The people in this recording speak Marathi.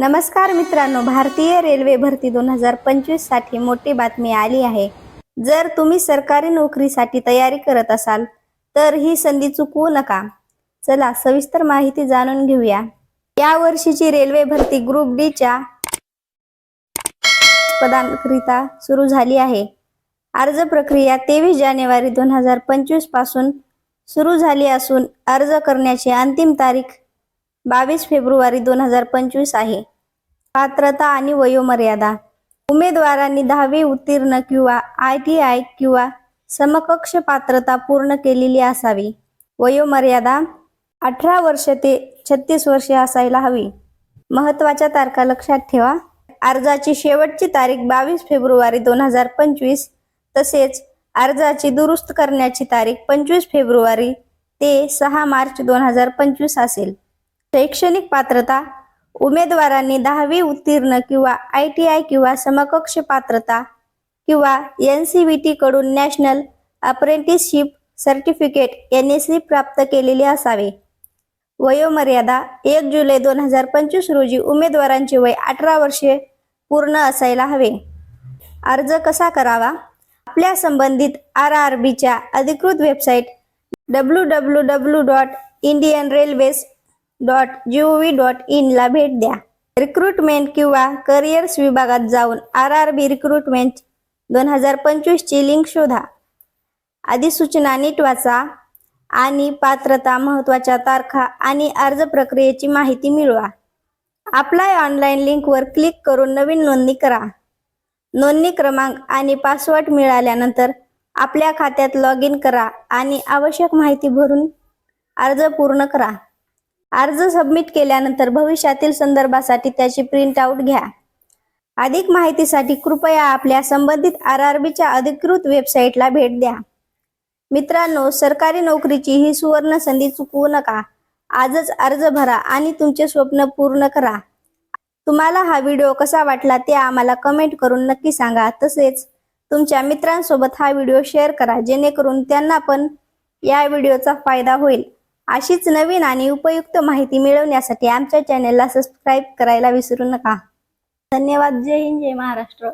नमस्कार मित्रांनो भारतीय रेल्वे भरती दोन हजार पंचवीससाठी मोठी बातमी आली आहे. जर तुम्ही सरकारी नोकरीसाठी तयारी करत असाल तर ही संधी चुकवू नका. चला सविस्तर माहिती जाणून घेऊया. या वर्षीची रेल्वे भरती ग्रुप डी च्या पदांकरिता सुरू झाली आहे. अर्ज प्रक्रिया तेवीस जानेवारी दोन हजार पंचवीसपासून सुरू झाली असून अर्ज करण्याची अंतिम तारीख बावीस फेब्रुवारी दोन हजार पंचवीस आहे. पात्रता आणि वयोमर्यादा. उमेदवारांनी दहावी उत्तीर्ण किंवा आय टी आय किंवा समकक्ष पात्रता पूर्ण केलेली असावी. वयोमर्यादा अठरा वर्ष ते छत्तीस वर्षे असायला हवी. महत्त्वाच्या तारखा लक्षात ठेवा. अर्जाची शेवटची तारीख बावीस फेब्रुवारी दोन हजार पंचवीस तसेच अर्जाची दुरुस्त करण्याची तारीख पंचवीस फेब्रुवारी ते सहा मार्च दोन हजार पंचवीस असेल. शैक्षणिक पात्रता उमेदवारांनी दहावी उत्तीर्ण किंवा आय टी आय किंवा समकक्ष पात्रता किंवा एन सी व्ही टी कडून national apprenticeship certificate N S C प्राप्त केलेले असावे. वयोमर्यादा एक जुलै दोन हजार पंचवीस रोजी उमेदवारांचे वय अठरा वर्षे पूर्ण असायला हवे. अर्ज कसा करावा? आपल्या संबंधित आर आर बीच्या अधिकृत website W W W dot Indian railways dot G O V dot इनला भेट द्या. रिक्रुटमेंट किंवा करिअर्स विभागात जाऊन आर आर बी रिक्रुटमेंट दोन हजार पंचवीसची लिंक शोधा. अधिसूचना नीट वाचा आणि पात्रता महत्त्वाच्या तारखा आणि अर्ज प्रक्रियेची माहिती मिळवा. अप्लाय ऑनलाईन लिंकवर क्लिक करून नवीन नोंदणी करा. नोंदणी क्रमांक आणि पासवर्ड मिळाल्यानंतर आपल्या खात्यात लॉग इन करा आणि आवश्यक माहिती भरून अर्ज पूर्ण करा. अर्ज सबमिट केल्यानंतर भविष्यातील संदर्भासाठी त्याची प्रिंट आउट घ्या. अधिक माहितीसाठी कृपया आपल्या संबंधित आर आर बीच्या अधिकृत वेबसाईटला भेट द्या. मित्रांनो सरकारी नोकरीची ही सुवर्ण संधी चुकवू नका. आजच अर्ज भरा आणि तुमचे स्वप्न पूर्ण करा. तुम्हाला हा व्हिडिओ कसा वाटला ते आम्हाला कमेंट करून नक्की सांगा. तसेच तुमच्या मित्रांसोबत हा व्हिडिओ शेअर करा जेणेकरून त्यांना पण या व्हिडिओचा फायदा होईल. अशीच नवीन आणि उपयुक्त माहिती मिळवण्यासाठी आमच्या चॅनेलला सबस्क्राईब करायला विसरू नका. धन्यवाद. जय हिंद जय महाराष्ट्र.